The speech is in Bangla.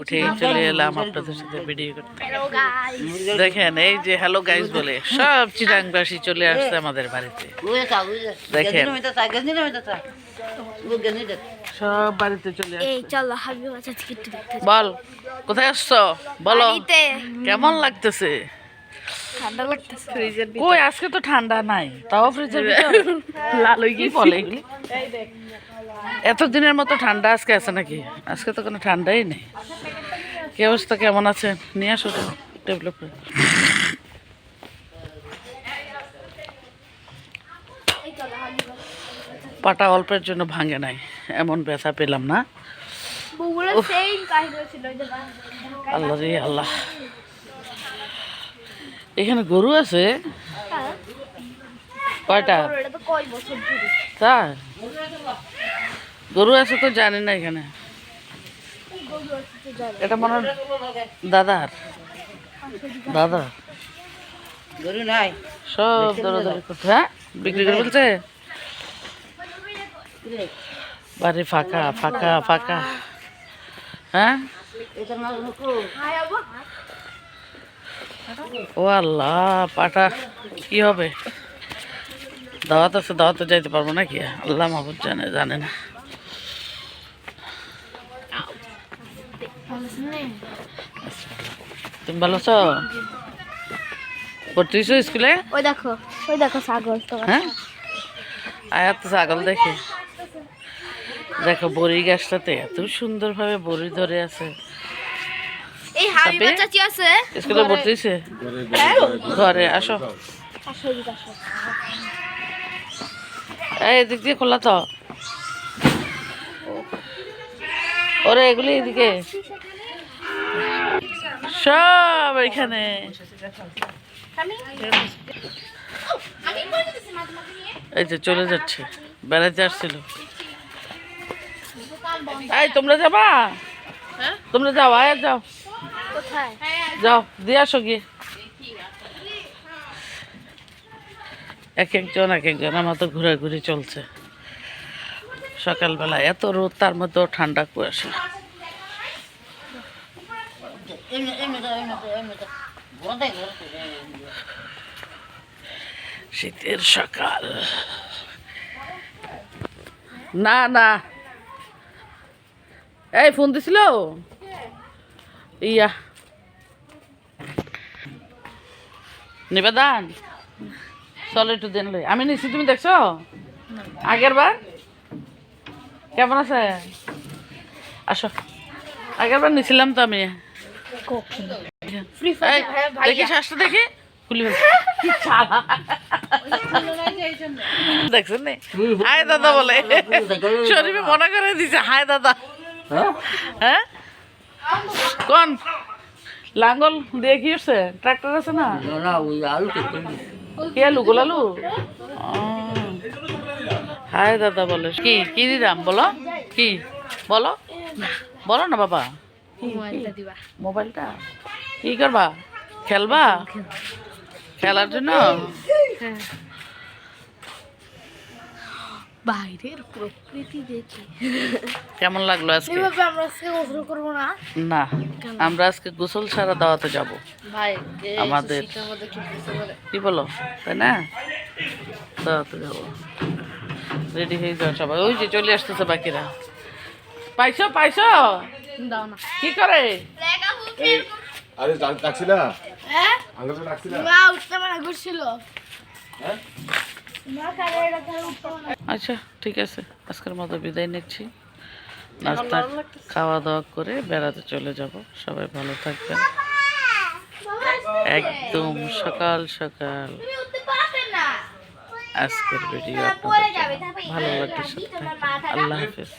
উঠে চলে এলাম আপনাদের সাথে ভিডিও করতে। দেখেন এই যে হ্যালো গাইস বলে সব চিরাংবাসী চলে আসছে আমাদের বাড়িতে। দেখেন। সব বাড়িতে চলে। বল কোথায় আসছো? বলো। কেমন লাগতেছে? ঠান্ডা লাগতেছে। ফ্রিজের কই আজকে তো ঠান্ডা নাই তাও ফ্রিজের লাল হয়ে কি বলে এগুলি? এত দিনের মতো ঠান্ডা আজকে আছে নাকি? আজকে তো কোনো ঠান্ডাই নেই। কি অবস্থা কেমন আছে নিয়ে আসো ডেভেলপ করে পাটা অল্পের জন্য ভাঙে নাই এমন ব্যথা পেলাম না। আল্লাহ রে আল্লাহ। এখানে গরু আছে? কয়টা? এটা তো কয় বছর ধরে তাই? গরু আছে তো জানি না এখানে। গরু আছে তো জানি। এটা মনে হয় দাদার। দাদা গরু নাই। সব দৌড়াদৌড়ি করতে হ্যাঁ? বিক্রি করে বলছে বাড়ি ফাঁকা ফাঁকা ফাঁকা। হ্যাঁ? ও আল্লাহ পাটা কি হবে? দাওয়াত আছে দাওয়াতে যাইতে পারব নাকি? আল্লাহ মাহবুব জানে জানে না। তুমি ভালো আছো? পড়তে দিছো স্কুলে? ওই দেখো ওই দেখো ছাগল তো হ্যাঁ? আয়াত তো ছাগল দেখে। দেখো বড়ি গাছটাতে এত সুন্দরভাবে বড়ি ধরে আছে। এই হাবি তাবে? বাচ্চা কি আছে? ভর্তি হয়েছে ঘরে আসো। এই এদিক দিয়ে খোলা তো। ওরে এগুলি এদিকে। সব এখানে এই যে চলে যাচ্ছে। বেড়াতে আসছিল। এই তোমরা যাবা? তোমরা যাও আয় যাও। যাও দিয়ে আসো গিয়ে। এক একজন এক একজন আমার তো ঘুরে ঘোরাঘুরি চলছে। সকালবেলা এত রোদ তার মধ্যেও ঠান্ডা কুয়াশা। শীতের সকাল। না না। এই ফোন দিছিল? ইয়া। নিবেদন চলো একটু দিন আমি নিছি তুমি দেখছ? আগের বার? কেমন আছে? আসো। আগের বার নিছিলাম তো আমি। দেখি শ্বাসটা দেখি। খুলি। দেখছেন? হাই দাদা বলে। শরীফে মনে করে দিছে হায় দাদা। হ্যাঁ? কোন? লাঙ্গল দিয়ে কি হচ্ছে ট্রাক্টর আছে না? না ওই আলু কি আলু গোলালু হায় দাদা বলে। কি কি দিলাম? বলো। কি? বলো। বলো না বাবা। মোবাইলটা দিবা। মোবাইলটা? কি করবা? খেলবা? খেলার জন্য? বাইরের প্রকৃতি দেখি। কেমন লাগল আজকে? এভাবে আমরা আজকে গোসল করব না? না আমরা আজকে গোসল ছাড়া দাওয়াতে যাব। ভাই আমাদের কি বলো? তাই না? দাওয়াতে যাব। রেডি হয়ে যাও সবাই। ওই যে চলে আসতেছে বাকিরা। পাইছো পাইছো? দাও না। কি করে? আরে ডাকছিলা? হ্যাঁ? আঙ্কেলকে ডাকছিলা? মা উঠতে মানা করছিল মা আচ্ছা ঠিক আছে। আজকের মতো বিদায় নিচ্ছি। নাস্তা খাওয়া দাওয়া করে বেড়াতে চলে যাব। সবাই ভালো থাকবেন। একদম সকাল সকাল। আজকের ভিডিও আপনাদের ভালো থাকবেন। আল্লাহ হাফেজ।